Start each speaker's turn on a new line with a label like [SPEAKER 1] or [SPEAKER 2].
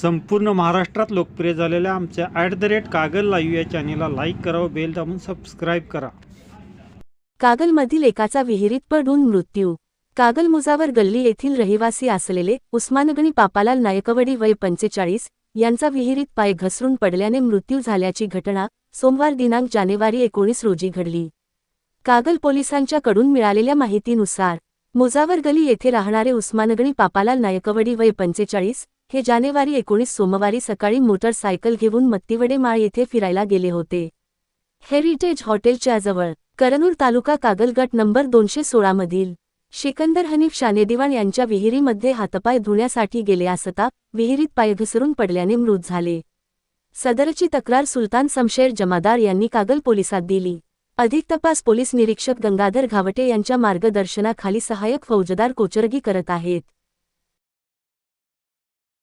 [SPEAKER 1] संपूर्ण महाराष्ट्रात लोकप्रिय झालेल्या आमच्या at the rate Kagal live या चॅनेलला लाईक करा व बेल दाबून सबस्क्राईब करा.
[SPEAKER 2] कागलमधील एकाचा विहिरीत पडून मृत्यू. कागल मुजावर गल्ली येथील रहिवासी असलेले उस्मानगणी पापालाल नायकवडी वय पंचेचाळीस यांचा विहिरीत पाय घसरून पडल्याने मृत्यू झाल्याची घटना सोमवार दिनांक जानेवारी एकोणीस रोजी घडली. कागल पोलिसांच्याकडून मिळालेल्या माहितीनुसार मुजावर गली येथे राहणारे उस्मानगणी पापालाल नायकवडी वय पंचेचाळीस हे जानेवारी एकोणीस सोमवारी सकाळी मोटरसायकल घेऊन मत्तीवडे माळ येथे फिरायला गेले होते. हेरिटेज हॉटेलच्या जवळ करनूर तालुका कागलगट नंबर दोनशे सोळामधील शिकंदर हनीफ शानेदिवाण यांच्या विहिरीमध्ये हातपाय धुण्यासाठी गेले असता विहिरीत पाय घसरून पडल्याने मृत झाले. सदरची तक्रार सुलतान समशेर जमादार यांनी कागल पोलिसात दिली. अधिक तपास पोलीस निरीक्षक गंगाधर घावटे यांच्या मार्गदर्शनाखाली सहाय्यक फौजदार कोचरगी करत आहेत.